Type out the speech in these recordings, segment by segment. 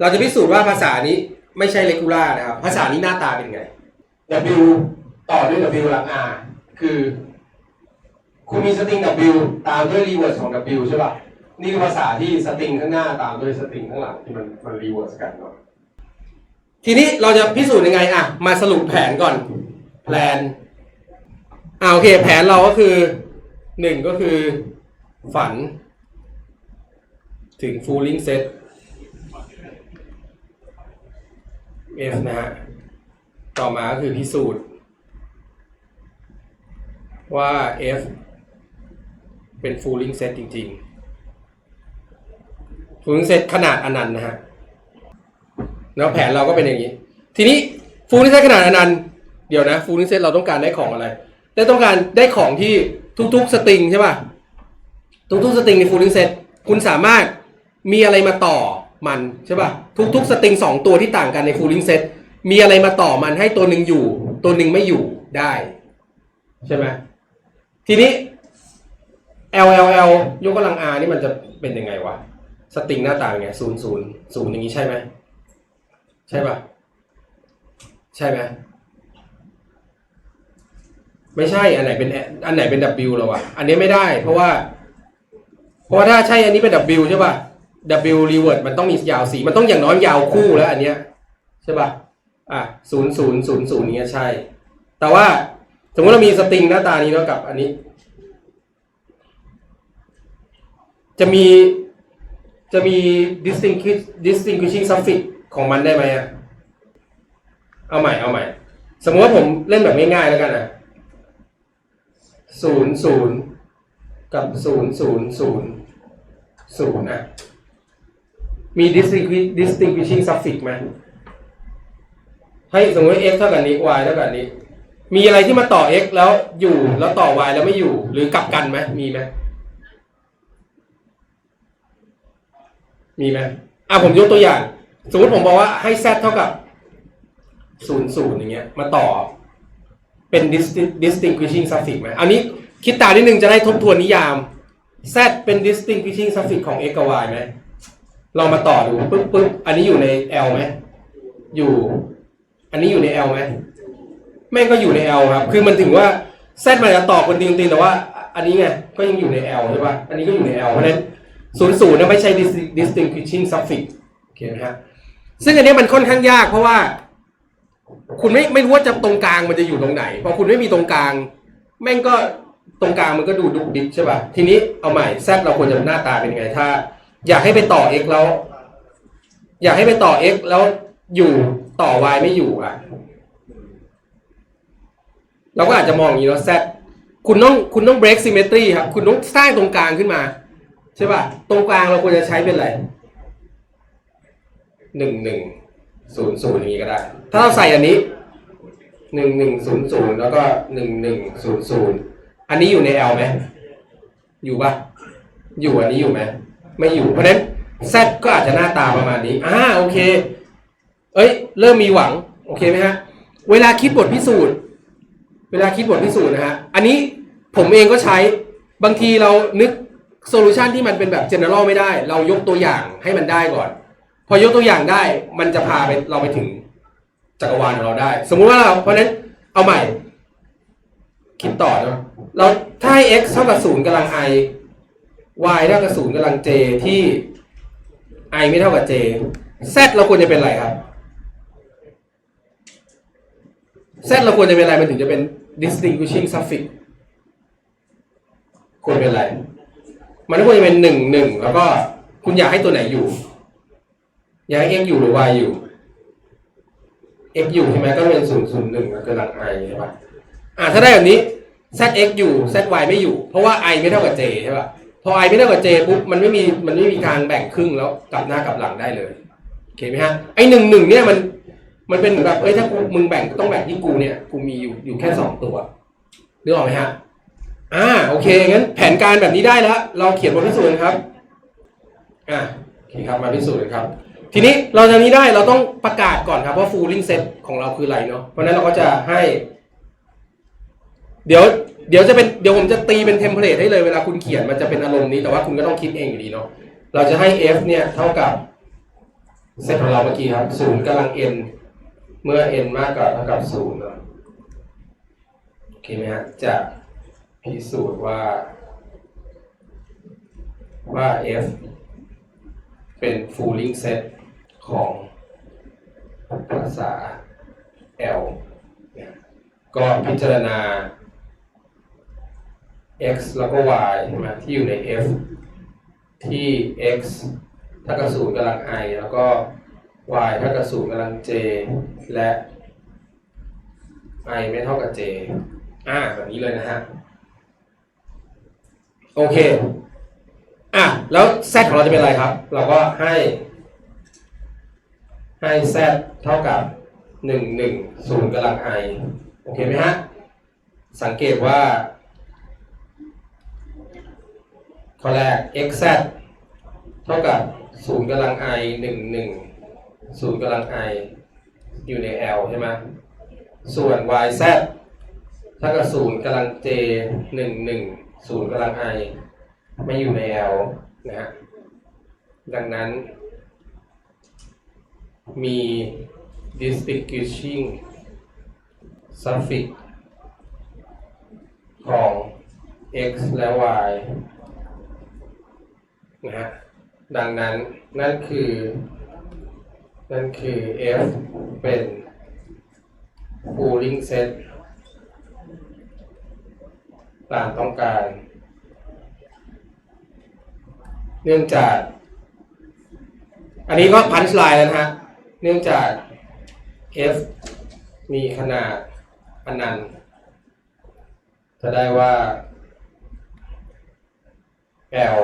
เราจะพิสูจน์ว่าภาษานี้ไม่ใช่เลกูล่านะครับ ภาษานี้หน้าตาเป็นไง W ต่อด้วย W หลัง R คือคุณมีสตริง W ตามด้วยรีเวิร์สของ W ใช่ป่ะ นี่คือภาษาที่สตริงข้างหน้าตามด้วยสตริงข้างหลังที่มันมันรีเวิร์สกันเนาะทีนี้เราจะพิสูจน์ยังไงอะ มาสรุปแผนก่อน แผนอ่าโอเค แผนเราก็คือหนึ่งก็คือฝัน ถึง fooling set F นะฮะ ต่อมาก็คือพิสูจน์ ว่า F เป็น fooling set จริงๆ fooling set ขนาดอนันต์นะฮะ แล้วแผนเราก็เป็นอย่างนี้ ทีนี้ fooling set ขนาดอนันต์ เดี๋ยวนะ fooling set เราต้องการได้ของอะไร ได้ต้องการได้ของที่ทุกๆสตริงใช่ป่ะ ทุกๆสตริงใน fooling set คุณสามารถมีอะไรมาต่อ มันใช่ป่ะทุกๆสตริงสองตัวที่ต่างกันใน fooling set มีอะไรมาต่อมันให้ตัวหนึ่งอยู่ ตัวหนึ่งไม่อยู่ได้ ใช่ไหมทีนี้ L L L ยกกำลัง R นี่มันจะเป็นยังไงวะสตริงหน้าตาเป็นไงศูนย์ศูนย์ศูนย์อย่างนี้ใช่ไหมใช่ป่ะใช่ไหมไม่ใช่อันไหนเป็นอันไหนเป็น W แล้ววะอันนี้ไม่ได้ เพราะว่า เพราะว่าถ้าใช่อันนี้เป็น W ใช่ป่ะ W revert มันต้องมียาวสีมันต้องอย่างน้อยยาวคู่แล้วอันเนี้ยใช่ป่ะอะศูนย์ศูนย์ศูนย์ศูนย์เนี้ยใช่ แต่ว่าสมมติเรามีสตริงหน้าตานี้แล้วกับอันนี้ จะมีจะมี distinguish distinguishing suffix ของมันได้ไหมอะเอาใหม่เอาใหม่ สมมติว่าผมเล่นแบบง่ายๆแล้วกันอะศูนย์ศูนย์กับศูนย์ศูนย์ศูนย์ศูนย์อะ มี distinguish distinguishing suffix ไหมให้สมมติ x เท่ากับนี้ y เท่ากับนี้ มีอะไรที่มาต่อ x แล้วอยู่แล้วต่อ y แล้วไม่อยู่ หรือกลับกันไหมมีไหมมีไหมอะผมยกตัวอย่าง สมมติผมบอกว่าให้ z เท่ากับศูนย์ศูนย์อย่างเงี้ย มาต่อ เป็น distin- distinguishing suffix ไหมอันนี้คิดตามนิดนึงจะได้ทบทวนนิยาม z เป็น distinguishing suffix ของ x กับ y ไหม ลองมาต่อดูปึ๊บปึ๊บอันนี้อยู่ใน L ไหมอยู่ อันนี้อยู่ใน L ไหมแม่งก็อยู่ใน L ครับ คือมันถึงว่า Z มันจะต่อคนตีนตีนแต่ว่า อันนี้ไงก็ยังอยู่ใน L ใช่ป่ะอันนี้ก็อยู่ใน L เพราะฉะนั้นศูนย์ศูนย์ไม่ใช่ distinguishing suffix โอเคไหมฮะซึ่งอันนี้มันค่อนข้างยากเพราะว่า คุณไม่ไม่รู้ว่าจะตรงกลางมันจะอยู่ตรงไหนพอคุณไม่มีตรงกลาง แม่งก็ตรงกลางมันก็ดูดุกดิกใช่ป่ะทีนี้เอาใหม่ Z เราควรจะหน้าตาเป็นยังไงถ้า อยากให้ไปต่อ x แล้ว อยากให้ไปต่อ x แล้วอยู่ต่อ y ไม่อยู่อะ เราก็อาจจะมองอย่างนี้แล้ว z คุณต้องคุณต้อง break symmetry ครับ คุณต้องสร้างตรงกลางขึ้นมา ใช่ป่ะ ตรงกลางเราควรจะใช้เป็นอะไรหนึ่งหนึ่งศูนย์ศูนย์อย่างนี้ก็ได้ ถ้าเราใส่อันนี้หนึ่งหนึ่งศูนย์ศูนย์แล้วก็หนึ่งหนึ่งศูนย์ศูนย์อันนี้อยู่ใน L ไหมอยู่ป่ะอยู่อันนี้อยู่ไหม ไม่อยู่ เพราะฉะนั้น Z ก็อาจจะหน้าตาประมาณนี้อ่าโอเค เอ้ย เริ่มมีหวัง โอเคไหมฮะ เวลาคิดบทพิสูจน์ เวลาคิดบทพิสูจน์นะฮะ อันนี้ผมเองก็ใช้ บางทีเรานึกโซลูชันที่มันเป็นแบบ general ไม่ได้ เรายกตัวอย่างให้มันได้ก่อน พอยกตัวอย่างได้ มันจะพาไปเราไปถึงจักรวาลของเราได้ สมมุติว่าเรา เพราะนั้นเอาใหม่ คิดต่อเนอะเราถ้าให้ x เท่ากับศูนย์กำลัง i y เท่ากับศูนย์กำลัง j ที่ i ไม่เท่ากับ j z เราควรจะเป็นอะไรครับ z เราควรจะเป็นอะไรมันถึงจะเป็น distinguishing suffix ควรเป็นอะไร มันควรจะเป็นหนึ่งหนึ่งแล้วก็คุณอยากให้ตัวไหนอยู่ อยากให้ x อยู่หรือ y อยู่ x อยู่ใช่ไหมก็เป็นศูนย์ศูนย์หนึ่งก็หลัง i ใช่ปะอ่าถ้าได้แบบนี้ z x อยู่ z y ไม่อยู่ เพราะว่า i ไม่เท่ากับ j ใช่ปะ พอ i ไม่เท่ากับ j ปุ๊บมันไม่มีมันไม่มีการแบ่งครึ่งแล้วกลับหน้ากลับหลังได้เลยโอเคไหมฮะไอหนึ่งหนึ่งเนี่ยมันมันเป็นแบบเอ้ยถ้ามึงแบ่งต้องแบ่งที่กูเนี่ยกูมีอยู่อยู่แค่สองตัวนึกออกไหมฮะอ่าโอเคงั้นแผนการแบบนี้ได้แล้ว เราเขียนบทพิสูจน์ครับอ่าโอเคครับมาพิสูจน์ครับ ทีนี้เราจะนี้ได้เราต้องประกาศก่อนครับว่า fooling set ของเราคืออะไรเนาะเพราะนั้นเราก็จะให้ เดี๋ยว เดี๋ยวจะเป็นเดี๋ยวผมจะตีเป็นเทมเพลตให้เลยเวลาคุณเขียนมันจะเป็นอารมณ์นี้แต่ว่าคุณก็ต้องคิดเองอยู่ดีเนาะเราจะให้ f เนี่ยเท่ากับเซตของเราเมื่อกี้ครับศูนย์กำลัง n เมื่อ n มากกว่าเท่ากับศูนย์เนอะโอเคไหมฮะจะพิสูจน์ว่า ว่า f เป็น fooling set ของภาษา L เนี่ยก็พิจารณา x แล้วก็ y ใช่ไหมที่อยู่ใน f ที่ x เท่ากับศูนย์กำลัง i แล้วก็ y เท่ากับศูนย์กำลัง j และ i ไม่เท่ากับ j อ่าแบบนี้เลยนะฮะ โอเค อะ แล้ว z ของเราจะเป็นอะไรครับ เราก็ให้ ให้ z เท่ากับหนึ่งหนึ่งศูนย์กำลัง i โอเคไหมฮะ สังเกตว่า ข้อแรก x z เท่ากับศูนย์กำลัง i หนึ่งหนึ่งศูนย์กำลัง i อยู่ใน L ใช่ไหมส่วน y z เท่ากับศูนย์กำลัง j หนึ่งหนึ่งศูนย์กำลัง i ไม่อยู่ใน L นะฮะดังนั้น มี distinguishing suffix ของ x และ y นะฮะดังนั้นนั่นคือนั่นคือ f เป็น pooling set ตามต้องการ เนื่องจาก อันนี้ก็พันช์ไลน์แล้วนะฮะ เนื่องจาก f มีขนาดอนันต์ จะได้ว่า L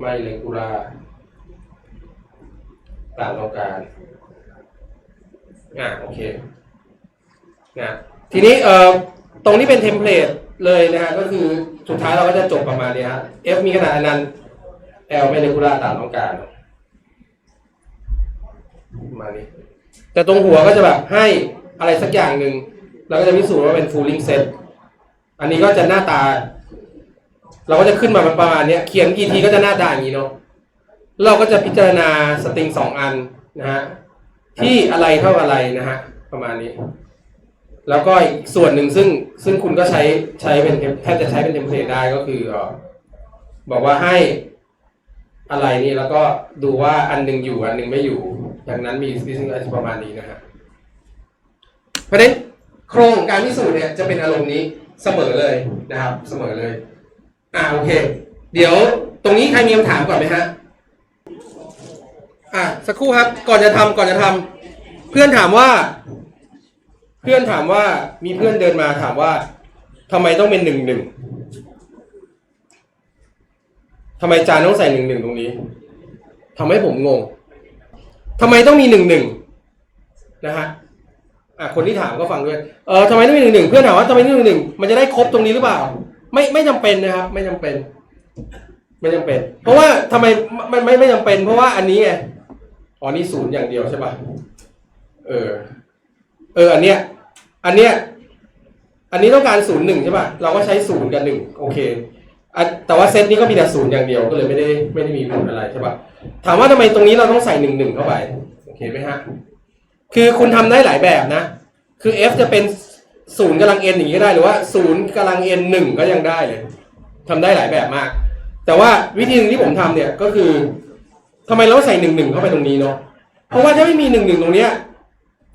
ไม่เลกูลาตามต้องการอะโอเคนะทีนี้เอ่อตรงนี้เป็นเทมเพลตเลยนะฮะก็คือสุดท้ายเราก็จะจบประมาณนี้ฮะ F มีขนาดอนันต์ L ไม่เลกูลาตามต้องการประมาณนี้แต่ตรงหัวก็จะแบบให้อะไรสักอย่างหนึ่งเราก็จะพิสูจน์ว่าเป็น fooling set อันนี้ก็จะหน้าตา เราก็จะขึ้นมาประมาณนี้เขียนกี่ทีก็จะหน้าตาอย่างนี้เนาะเราก็จะพิจารณาสตริงสองอันนะฮะที่อะไรเท่าอะไรนะฮะประมาณนี้ แล้วก็อีกส่วนหนึ่งซึ่งซึ่งคุณก็ใช้ใช้เป็นแทบจะใช้เป็นเทมเพลตได้ก็คือบอกว่าให้อะไรนี่แล้วก็ดูว่าอันหนึ่งอยู่อันหนึ่งไม่อยู่ดังนั้นมี distinguishing ประมาณนี้นะฮะเพราะฉะนั้นโครงการพิสูจน์เนี่ยจะเป็นอารมณ์นี้เสมอเลยนะครับ เสมอเลย อ่าโอเค เดี๋ยวตรงนี้ใครมีคำถามก่อนไหมฮะอะสักครู่ครับ ก่อนจะทำก่อนจะทำเพื่อนถามว่า เพื่อนถามว่ามีเพื่อนเดินมาถามว่าทำไมต้องเป็นหนึ่งหนึ่งทำไมจานต้องใส่หนึ่งหนึ่งตรงนี้ทำให้ผมงงทำไมต้องมีหนึ่งหนึ่งนะฮะอะคนที่ถามก็ฟังด้วยเออทำไมต้องมีหนึ่งหนึ่งเพื่อนถามว่าทำไมต้องมีหนึ่งหนึ่งมันจะได้ครบตรงนี้หรือเปล่า ไม่ไม่จำเป็นนะครับ ไม่จำเป็น ไม่จำเป็น เพราะว่าทำไมไม่ไม่ไม่จำเป็น เพราะว่าอันนี้ไงอ๋อนี่ศูนย์อย่างเดียวใช่ป่ะเออ เออ อันเนี้ย อันเนี้ย อันนี้ต้องการศูนย์หนึ่งใช่ป่ะเราก็ใช้ศูนย์กับหนึ่งโอเคอันแต่ว่าเซตนี้ก็มีแต่ศูนย์อย่างเดียวก็เลยไม่ได้ไม่ได้มีผลอะไรใช่ป่ะถามว่าทำไมตรงนี้เราต้องใส่หนึ่งหนึ่งเข้าไปโอเคไหมฮะคือคุณทำได้หลายแบบนะ คือ f จะเป็น ศูนย์กำลัง n อย่างนี้ก็ได้หรือว่าศูนย์กำลัง n หนึ่งก็ยังได้เลยทำได้หลายแบบมาก แต่ว่าวิธีหนึงที่ผมทำเนี่ยก็คือทำไมเราใส่หนึ่งหนึ่งเข้าไปตรงนี้เนาะเพราะว่าถ้าไม่มีหนึ่งหนึ่งตรงเนี้ย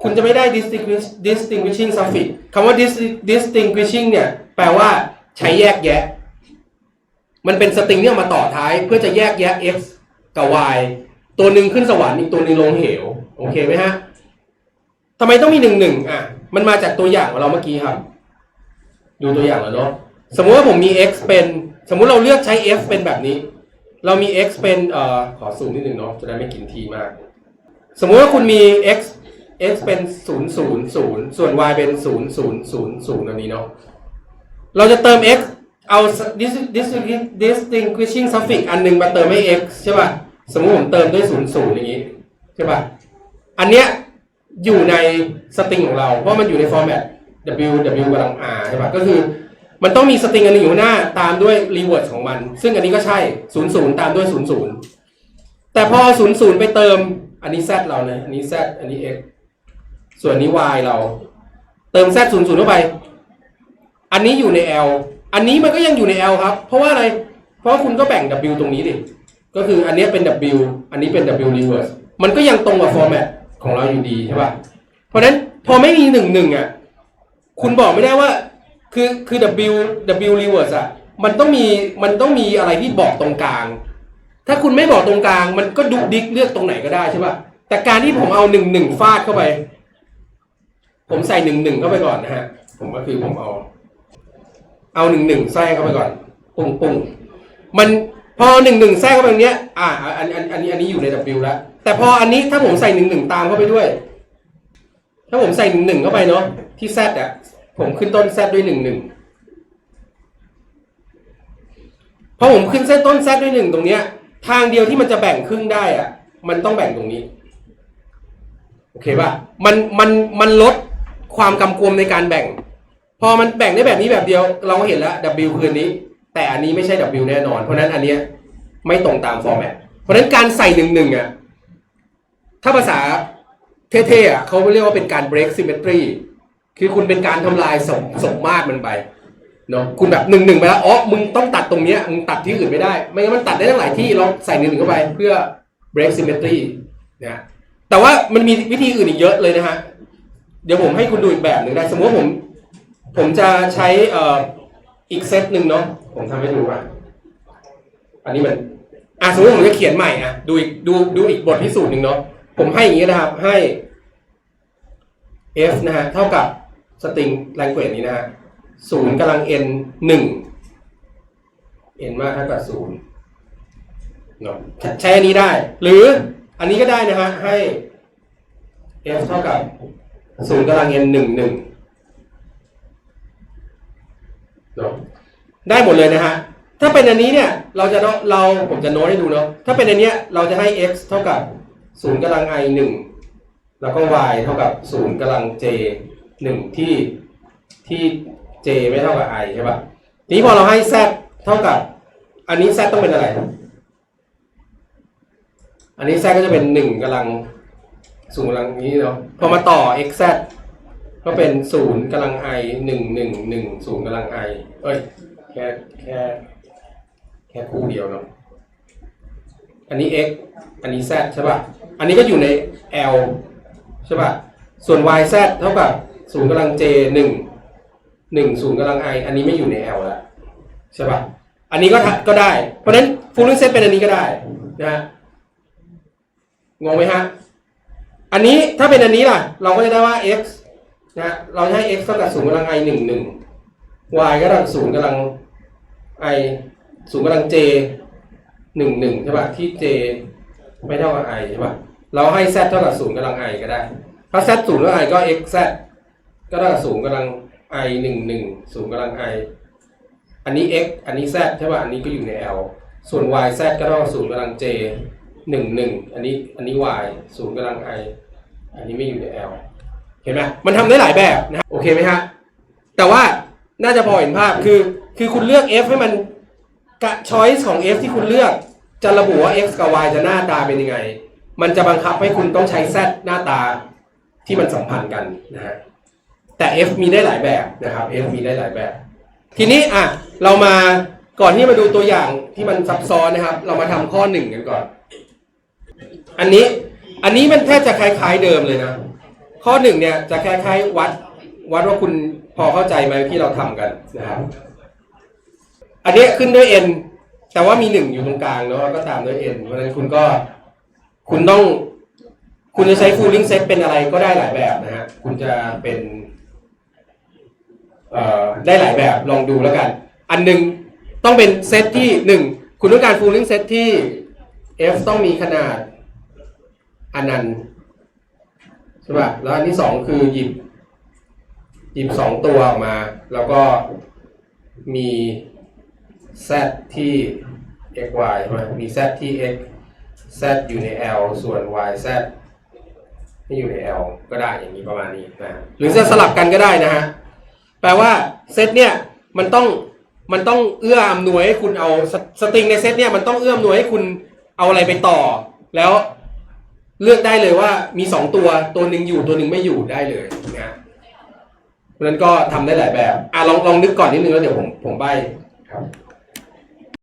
คุณจะไม่ได้ distinguish distinguishing suffix คำว่า dis- distinguishing เนี่ยแปลว่าใช้แยกแยะ มันเป็นสตริงที่เอามาต่อท้าย เพื่อจะแยกแยะ x กับ y ตัวหนึ่งขึ้นสวรรค์อีกตัวหนึ่งลงเหว โอเคไหมฮะทำไมต้องมีหนึ่งหนึ่งอะ มันมาจากตัวอย่างของเราเมื่อกี้ครับ ดูตัวอย่างแล้วเนาะสมมุติว่าผมมี x เป็น สมมุติเราเลือกใช้ f เป็นแบบนี้ เรามี x เป็นเอ่อขอซูมนิดหนึ่งเนาะจะได้ไม่กินทีมาก สมมุติว่าคุณมี x x เป็นศูนย์ศูนย์ศูนย์ส่วน y เป็นศูนย์ศูนย์ศูนย์ศูนย์อันนี้เนาะเราจะเติม x เอา dis- dis- distinguishing suffix อันหนึงมาเติมให้ x ใช่ป่ะ สมมุติผมเติมด้วยศูนย์ศูนย์อย่างนี้ ใช่ป่ะ อันเนี้ย อยู่ในสตริงของเราเพราะมันอยู่ในฟอร์แมต w w กำลัง r ใช่ปะก็คือ มันต้องมีสตริงอันหนึงอยู่หน้าตามด้วย reword ของมัน ซึ่งอันนี้ก็ใช่00ตามด้วย00แต่พอ00ไปเติม อันนี้ z เรานะอันนี้ z อันนี้ x ส่วนนี้ y เรา เติม z ศูนย์เข้าไป อันนี้อยู่ใน L อันนี้มันก็ยังอยู่ใน L ครับ เพราะว่าอะไร เพราะคุณก็แบ่ง W ตรงนี้ดิ ก็คืออันนี้เป็น W อันนี้เป็น W reverse มันก็ยังตรงกับ format ของเราอยู่ดีใช่ป่ะเพราะฉะนั้นพอไม่มีหนึ่งหนึ่งอะคุณบอกไม่ได้ว่า คือคือ W W reverse อะมันต้องมีมันต้องมีอะไรที่บอกตรงกลาง ถ้าคุณไม่บอกตรงกลาง มันก็ดุดิกเลือกตรงไหนก็ได้ใช่ป่ะแต่การที่ผมเอาหนึ่งหนึ่งฟาดเข้าไป ผมใส่หนึ่งหนึ่งเข้าไปก่อนนะฮะ ผมก็คือผมเอา เอาหนึ่งหนึ่งแทรกเข้าไปก่อนปุ้งปุ้งมันพอหนึ่งหนึ่งแทรกเข้าไปตรงเนี้ย อ่า อันอันอันนี้อันนี้อยู่ใน W แล้ว แต่พออันนี้ถ้าผมใส่หนึ่งหนึ่งตามเข้าไปด้วย ถ้าผมใส่หนึ่งหนึ่งเข้าไปเนาะที่ Z อะผมขึ้นต้น Z ด้วยหนึ่งหนึ่งพอผมขึ้นเส้นต้น Z ด้วยหนึ่งตรงเนี้ย ทางเดียวที่มันจะแบ่งครึ่งได้อะ มันต้องแบ่งตรงนี้ โอเคป่ะมันมันมันลดความกำกวมในการแบ่ง พอมันแบ่งได้แบบนี้แบบเดียว เราก็เห็นแล้ว W คืออันนี้ แต่อันนี้ไม่ใช่ W แน่นอน เพราะนั้นอันเนี้ยไม่ตรงตามฟอร์แมตเพราะนั้นการใส่หนึ่งหนึ่งอะ ถ้าภาษาเท่ๆอะเขาเรียกว่าเป็นการ break symmetry คือคุณเป็นการทำลายสมสมมาตรมันไปเนาะคุณแบบหนึ่งหนึ่งไปแล้วอ๋อมึงต้องตัดตรงเนี้ยมึงตัดที่อื่นไม่ได้ ไม่งั้นมันตัดได้ทั้งหลายที่เราใส่หนึ่งหนึ่งเข้าไปเพื่อ break symmetry นะแต่ว่ามันมีวิธีอื่นอีกเยอะเลยนะฮะ เดี๋ยวผมให้คุณดูอีกแบบหนึ่งได้ สมมติว่าผม ผมจะใช้เอ่ออีกเซตหนึ่งเนาะผมทำให้ดูอะอันนี้มันอะสมมติผมจะเขียนใหม่อะดูอีกดูดูอีกบทพิสูจน์หนึ่งเนาะ ผมให้อย่างนี้นะครับ ให้ f นะฮะเท่ากับสตริง language นี้นะฮะศูนย์กำลัง n หนึ่ง n มากเท่ากับศูนย์เนาะใช้อันนี้ได้ หรืออันนี้ก็ได้นะฮะให้ f เท่ากับศูนย์กำลัง n หนึ่งหนึ่งเนาะได้หมดเลยนะฮะถ้าเป็นอันนี้เนี่ย เราจะเราเราผมจะโน้ตให้ดูเนาะถ้าเป็นอันเนี้ยเราจะให้ x เท่ากับ ศูนย์กำลัง i หนึ่งแล้วก็ y เท่ากับศูนย์กำลัง j หนึ่งที่ที่ j ไม่เท่ากับ i ใช่ปะทีนี้พอเราให้ z เท่ากับ อันนี้ z ต้องเป็นอะไร อันนี้ z ก็จะเป็นหนึ่งกำลังศูนย์กำลังนี้เนาะพอมาต่อ x z ก็เป็นศูนย์กำลัง i หนึ่งหนึ่งหนึ่งศูนย์กำลัง i เอ้ยแค่แค่แค่คู่เดียวเนาะอันนี้ x อันนี้ z ใช่ป่ะ อันนี้ก็อยู่ใน L ใช่ป่ะ ส่วน y z เท่ากับศูนย์กำลัง j หนึ่งหนึ่งศูนย์กำลัง i อันนี้ไม่อยู่ใน L แล้วใช่ป่ะ อันนี้ก็ก็ได้ เพราะฉะนั้นฟูลเซตเป็นอันนี้ก็ได้นะฮะงงไหมฮะ อันนี้ถ้าเป็นอันนี้ล่ะ เราก็จะได้ว่า x นะเราให้ x เท่ากับศูนย์กำลัง i หนึ่งหนึ่ง y ก็เท่ากับศูนย์กำลัง i ศูนย์กำลัง j หนึ่งหนึ่งใช่ป่ะที่ j ไม่เท่ากับ i ใช่ป่ะ เราให้ z เท่ากับศูนย์กำลัง i ก็ได้ ถ้า z ศูนย์กำลัง i ก็ x z ก็เท่ากับศูนย์กำลัง i หนึ่งหนึ่งศูนย์กำลัง i อันนี้ x อันนี้ z ใช่ป่ะ อันนี้ก็อยู่ใน L ส่วน y z ก็เท่ากับศูนย์กำลัง j หนึ่งหนึ่งอันนี้ อันนี้ y ศูนย์กำลัง i อันนี้ไม่อยู่ใน L เห็นไหมมันทำได้หลายแบบนะโอเคไหมฮะ แต่ว่าน่าจะพอเห็นภาพคือ คือคุณเลือก f ให้มันกะ choice ของ f ที่คุณเลือก จะระบุว่า x กับ y จะหน้าตาเป็นยังไง มันจะบังคับให้คุณต้องใช้ z หน้าตาที่มันสัมพันธ์กันนะฮะแต่ f มีได้หลายแบบนะครับ f มีได้หลายแบบ ทีนี้อะเรามาก่อนที่มาดูตัวอย่างที่มันซับซ้อนนะครับ เรามาทำข้อหนึ่งกันก่อน อันนี้อันนี้มันแทบจะคล้าย ๆเดิมเลยนะ ข้อหนึ่งเนี่ยจะคล้ายๆวัดวัดว่าคุณพอเข้าใจไหมที่เราทำกันนะครับอันนี้ขึ้นด้วย n แต่ว่ามีหนึ่งอยู่ตรงกลางเนาะก็ตามด้วย n เพราะฉะนั้นคุณก็ คุณต้อง คุณจะใช้ fooling set เป็นอะไรก็ได้หลายแบบนะฮะ คุณจะเป็น เอ่อ ได้หลายแบบลองดูแล้วกัน อันหนึ่งต้องเป็นเซตที่หนึ่ง คุณต้องการ fooling set ที่ f ต้องมีขนาดอนันต์ใช่ป่ะ แล้วอันที่สองคือหยิบ หยิบสองตัวออกมา แล้วก็มี z ที่ x y ใช่ไหมมี z ที่ x z อยู่ใน L ส่วน y z ไม่อยู่ใน L ก็ได้อย่างนี้ประมาณนี้นะหรือจะสลับกันก็ได้นะฮะแปลว่าเซตเนี่ยมันต้องมันต้องเอื้ออำนวยให้คุณเอาสสตริงในเซตเนี่ยมันต้องเอื้ออำนวยให้คุณเอาอะไรไปต่อ แล้วเลือกได้เลยว่ามีสองตัวตัวหนึ่งอยู่ตัวหนึ่งไม่อยู่ได้เลยนะเพราะนั้นก็ทำได้หลายแบบอะลองลองนึกก่อนนิดนึงแล้วเดี๋ยวผมผมใบครับ